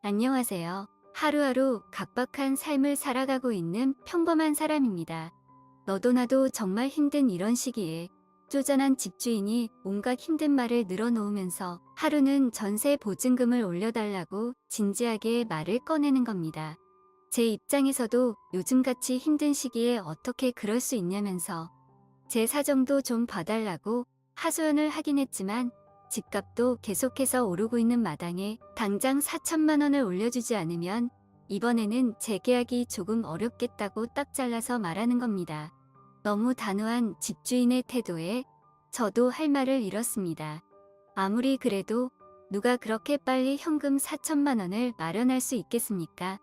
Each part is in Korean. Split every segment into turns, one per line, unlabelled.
안녕하세요. 하루하루 각박한 삶을 살아가고 있는 평범한 사람입니다. 너도 나도 정말 힘든 이런 시기에 쪼잔한 집주인이 온갖 힘든 말을 늘어놓으면서 하루는 전세 보증금을 올려달라고 진지하게 말을 꺼내는 겁니다. 제 입장에서도 요즘같이 힘든 시기에 어떻게 그럴 수 있냐면서 제 사정도 좀 봐달라고 하소연을 하긴 했지만 집값도 계속해서 오르고 있는 마당에 당장 4천만 원을 올려주지 않으면 이번에는 재계약이 조금 어렵겠다고 딱 잘라서 말하는 겁니다. 너무 단호한 집주인의 태도에 저도 할 말을 잃었습니다. 아무리 그래도 누가 그렇게 빨리 현금 4천만 원을 마련할 수 있겠습니까?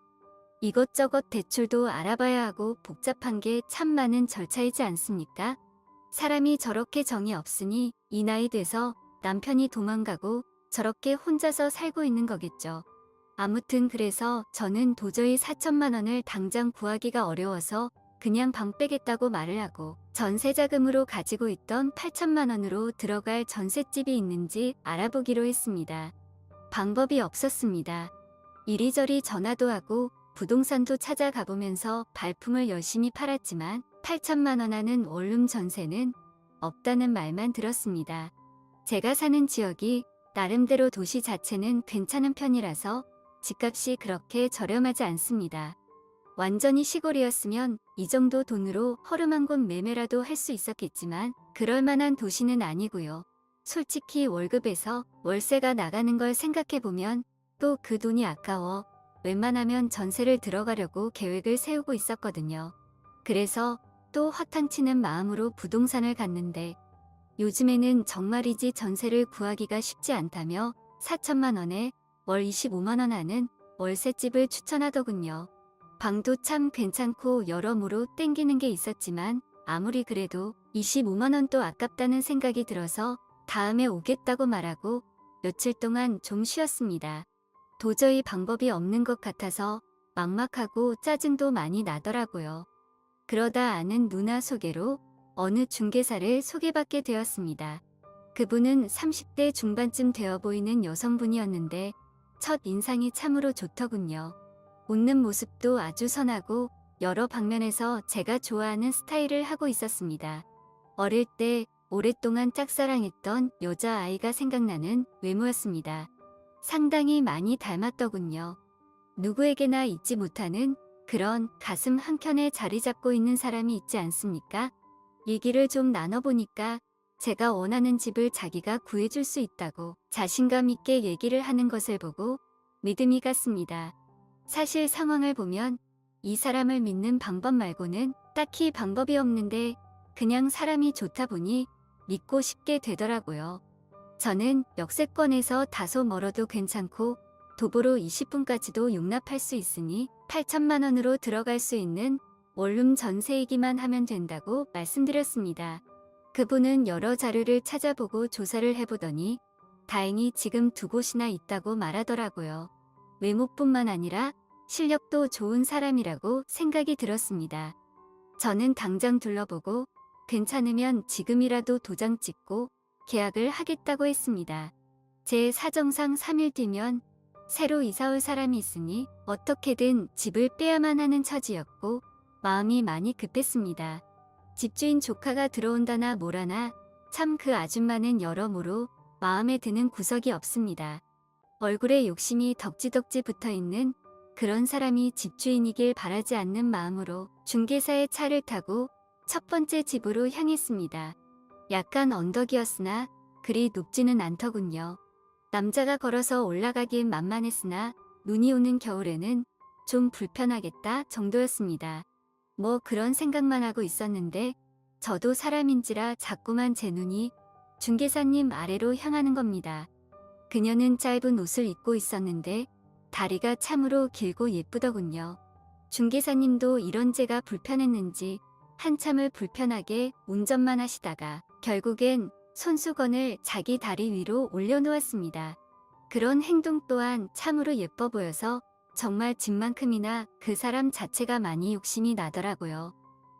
이것저것 대출도 알아봐야 하고 복잡한 게 참 많은 절차이지 않습니까? 사람이 저렇게 정이 없으니 이 나이 돼서 남편이 도망가고 저렇게 혼자서 살고 있는 거겠죠. 아무튼 그래서 저는 도저히 4천만 원을 당장 구하기가 어려워서 그냥 방 빼겠다고 말을 하고 전세 자금으로 가지고 있던 8천만 원으로 들어갈 전셋집이 있는지 알아보기로 했습니다. 방법이 없었습니다. 이리저리 전화도 하고 부동산도 찾아가 보면서 발품을 열심히 팔았지만 8천만 원 하는 원룸 전세는 없다는 말만 들었습니다. 제가 사는 지역이 나름대로 도시 자체는 괜찮은 편이라서 집값이 그렇게 저렴하지 않습니다. 완전히 시골이었으면 이 정도 돈으로 허름한 곳 매매라도 할 수 있었겠지만 그럴 만한 도시는 아니고요. 솔직히 월급에서 월세가 나가는 걸 생각해보면 또 그 돈이 아까워 웬만하면 전세를 들어가려고 계획을 세우고 있었거든요. 그래서 또 허탕치는 마음으로 부동산을 갔는데 요즘에는 정말이지 전세를 구하기가 쉽지 않다며 4천만 원에 월 25만 원 하는 월세집을 추천하더군요. 방도 참 괜찮고 여러모로 땡기는 게 있었지만 아무리 그래도 25만 원도 아깝다는 생각이 들어서 다음에 오겠다고 말하고 며칠 동안 좀 쉬었습니다. 도저히 방법이 없는 것 같아서 막막하고 짜증도 많이 나더라고요. 그러다 아는 누나 소개로 어느 중개사를 소개받게 되었습니다. 그분은 30대 중반쯤 되어 보이는 여성분이었는데 첫 인상이 참으로 좋더군요. 웃는 모습도 아주 선하고 여러 방면에서 제가 좋아하는 스타일을 하고 있었습니다. 어릴 때 오랫동안 짝사랑했던 여자아이가 생각나는 외모였습니다. 상당히 많이 닮았더군요. 누구에게나 잊지 못하는 그런 가슴 한켠에 자리 잡고 있는 사람이 있지 않습니까? 얘기를 좀 나눠보니까 제가 원하는 집을 자기가 구해줄 수 있다고 자신감 있게 얘기를 하는 것을 보고 믿음이 갔습니다. 사실 상황을 보면 이 사람을 믿는 방법 말고는 딱히 방법이 없는데 그냥 사람이 좋다 보니 믿고 싶게 되더라고요. 저는 역세권에서 다소 멀어도 괜찮고 도보로 20분까지도 용납할 수 있으니 8천만 원으로 들어갈 수 있는 원룸 전세이기만 하면 된다고 말씀드렸습니다. 그분은 여러 자료를 찾아보고 조사를 해보더니 다행히 지금 두 곳이나 있다고 말하더라고요. 외모뿐만 아니라 실력도 좋은 사람이라고 생각이 들었습니다. 저는 당장 둘러보고 괜찮으면 지금이라도 도장 찍고 계약을 하겠다고 했습니다. 제 사정상 3일 뒤면 새로 이사올 사람이 있으니 어떻게든 집을 빼야만 하는 처지였고 마음이 많이 급했습니다. 집주인 조카가 들어온다나 뭐라나 참 그 아줌마는 여러모로 마음에 드는 구석이 없습니다. 얼굴에 욕심이 덕지덕지 붙어 있는 그런 사람이 집주인이길 바라지 않는 마음으로 중개사의 차를 타고 첫 번째 집으로 향했습니다. 약간 언덕이었으나 그리 높지는 않더군요. 남자가 걸어서 올라가기엔 만만했으나 눈이 오는 겨울에는 좀 불편하겠다 정도였습니다. 뭐 그런 생각만 하고 있었는데 저도 사람인지라 자꾸만 제 눈이 중개사님 아래로 향하는 겁니다. 그녀는 짧은 옷을 입고 있었는데 다리가 참으로 길고 예쁘더군요. 중개사님도 이런 제가 불편했는지 한참을 불편하게 운전만 하시다가 결국엔 손수건을 자기 다리 위로 올려놓았습니다. 그런 행동 또한 참으로 예뻐 보여서 정말 집만큼이나 그 사람 자체가 많이 욕심이 나더라고요.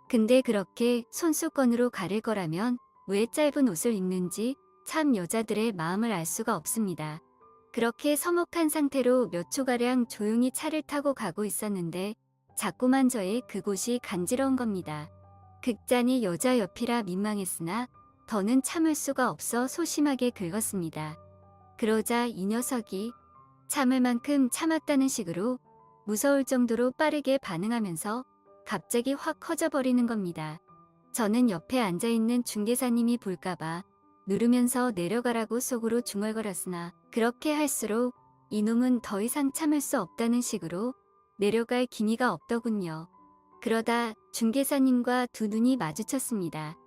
근데 그렇게 손수건으로 가릴 거라면 왜 짧은 옷을 입는지 참 여자들의 마음을 알 수가 없습니다. 그렇게 서먹한 상태로 몇 초가량 조용히 차를 타고 가고 있었는데 자꾸만 저의 그곳이 간지러운 겁니다. 극잔이 여자 옆이라 민망했으나 더는 참을 수가 없어 소심하게 긁었습니다. 그러자 이 녀석이 참을 만큼 참았다는 식으로 무서울 정도로 빠르게 반응하면서 갑자기 확 커져버리는 겁니다. 저는 옆에 앉아있는 중개사님이 볼까봐 누르면서 내려가라고 속으로 중얼거렸으나 그렇게 할수록 이놈은 더 이상 참을 수 없다는 식으로 내려갈 기미가 없더군요. 그러다 중개사님과 두 눈이 마주쳤습니다.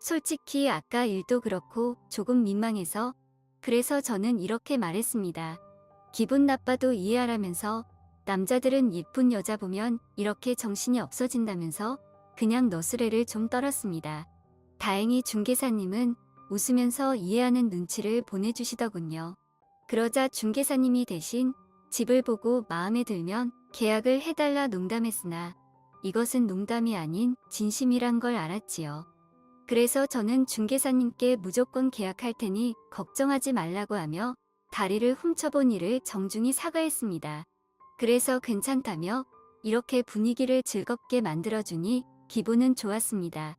솔직히 아까 일도 그렇고 조금 민망해서 그래서 저는 이렇게 말했습니다. 기분 나빠도 이해하라면서 남자들은 예쁜 여자 보면 이렇게 정신이 없어진다면서 그냥 너스레를 좀 떨었습니다. 다행히 중개사님은 웃으면서 이해하는 눈치를 보내주시더군요. 그러자 중개사님이 대신 집을 보고 마음에 들면 계약을 해달라 농담했으나 이것은 농담이 아닌 진심이란 걸 알았지요. 그래서 저는 중개사님께 무조건 계약할 테니 걱정하지 말라고 하며 다리를 훔쳐본 일을 정중히 사과했습니다. 그래서 괜찮다며 이렇게 분위기를 즐겁게 만들어주니 기분은 좋았습니다.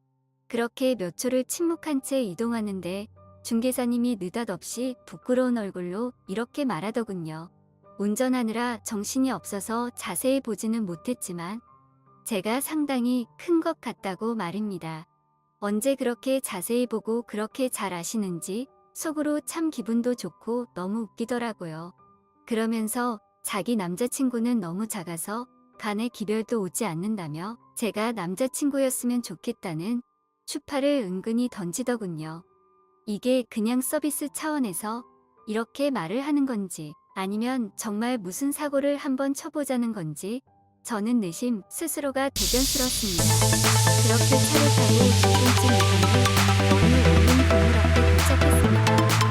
그렇게 몇 초를 침묵한 채 이동하는데 중개사님이 느닷없이 부끄러운 얼굴로 이렇게 말하더군요. 운전하느라 정신이 없어서 자세히 보지는 못했지만 제가 상당히 큰 것 같다고 말입니다. 언제 그렇게 자세히 보고 그렇게 잘 아시는지 속으로 참 기분도 좋고 너무 웃기더라고요. 그러면서 자기 남자친구는 너무 작아서 간에 기별도 오지 않는다며 제가 남자친구였으면 좋겠다는 추파를 은근히 던지더군요. 이게 그냥 서비스 차원에서 이렇게 말을 하는 건지 아니면 정말 무슨 사고를 한번 쳐보자는 건지 저는 내심 스스로가 대견스럽습니다. 그렇게 차를 타고 5분쯤 있었는 데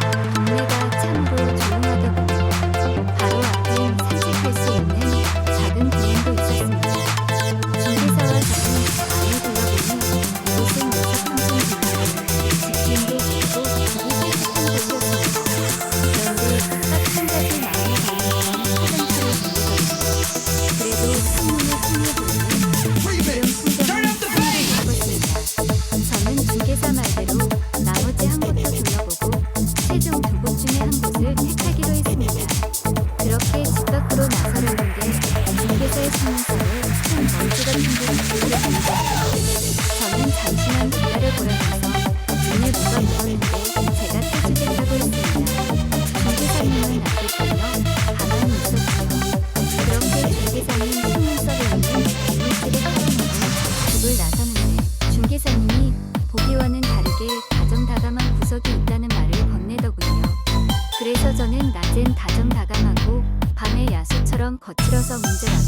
밖으로 나서려는데 큰 먼지 같은 게 들어갑니다. 저는 잠시만 기다려보라면서 눈에 뭐가 묻었는데 제가 떼주겠다고 했습니다. 중개사님은 나쁘군요. 가만히 있었지요. 그렇게 중개사님 신문서를 있는 이물질을 털어내고 집을 나서는데 중개사님이 보기와는 다르게 다정다감한 구석이 있다는 말을 건네더군요. 그래서 저는 낮엔 밤에 야수처럼 거칠어서 문제라고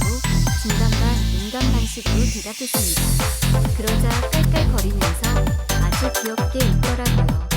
중간반 인간반식으로 대답했습니다. 그러자 깔깔거리면서 아주 귀엽게 웃더라고요.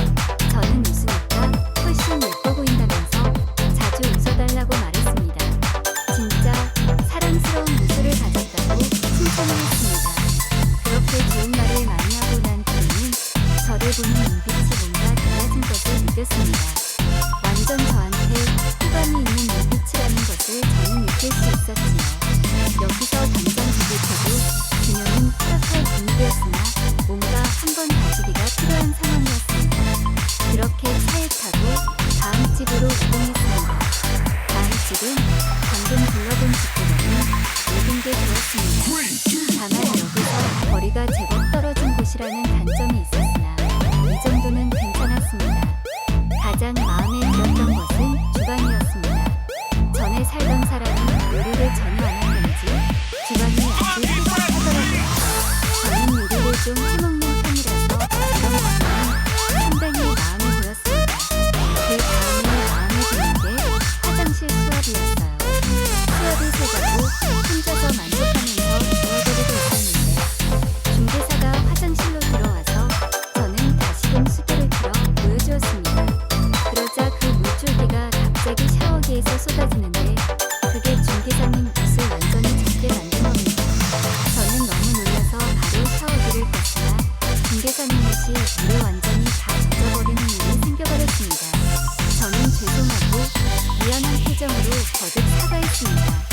했습니다.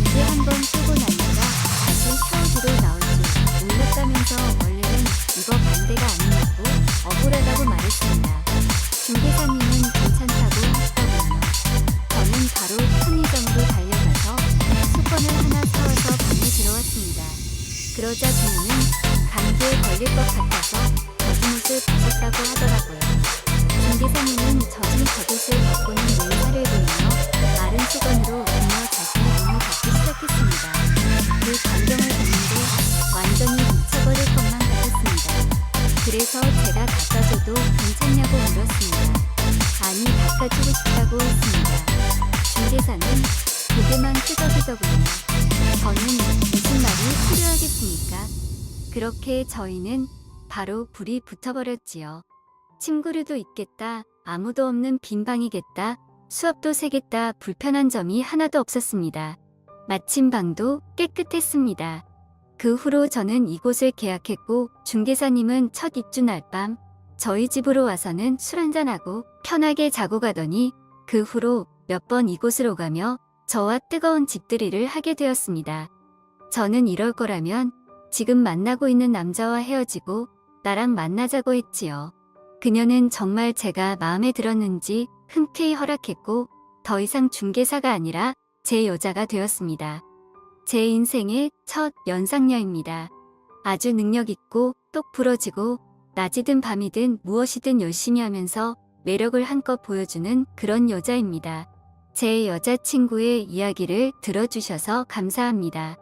이제 한 번 쓰고 나니까 다시 샤워기로 나올 줄 몰랐다면서 원래는 이거 반대가 아니냐고 억울하다고 말했습니다. 중개사님은 괜찮다고 하시더군요. 저는 바로 편의점으로 달려가서 수건을 하나 사와서 방에 들어왔습니다. 그러자 그녀는 감기에 걸릴 것 같아서 젖은 옷을 벗었다고 하더라고요. 중개사님은 젖은 겉옷을 벗고는 왼살을 보이며 마른 수건으로 그녀 자신의 몸을 닦기 시작했습니다. 그 광경을 보는데 완전히 미쳐버릴 것만 같았습니다. 그래서 제가 닦아줘도 괜찮냐고 물었습니다. 아니 닦아주고 싶다고 했습니다. 중개사는 고개만 끄덕이더군요. 저는 무슨 말이 필요하겠습니까? 그렇게 저희는 바로 불이 붙어버렸지요. 친구류도 있겠다, 아무도 없는 빈 방이겠다, 수업도 세겠다 불편한 점이 하나도 없었습니다. 마침 방도 깨끗했습니다. 그 후로 저는 이곳을 계약했고 중개사님은 첫 입주 날 밤 저희 집으로 와서는 술 한잔하고 편하게 자고 가더니 그 후로 몇 번 이곳으로 가며 저와 뜨거운 집들이를 하게 되었습니다. 저는 이럴 거라면 지금 만나고 있는 남자와 헤어지고 나랑 만나자고 했지요. 그녀는 정말 제가 마음에 들었는지 흔쾌히 허락했고 더 이상 중개사가 아니라 제 여자가 되었습니다. 제 인생의 첫 연상녀입니다. 아주 능력있고 똑 부러지고 낮이든 밤이든 무엇이든 열심히 하면서 매력을 한껏 보여주는 그런 여자입니다. 제 여자친구의 이야기를 들어주셔서 감사합니다.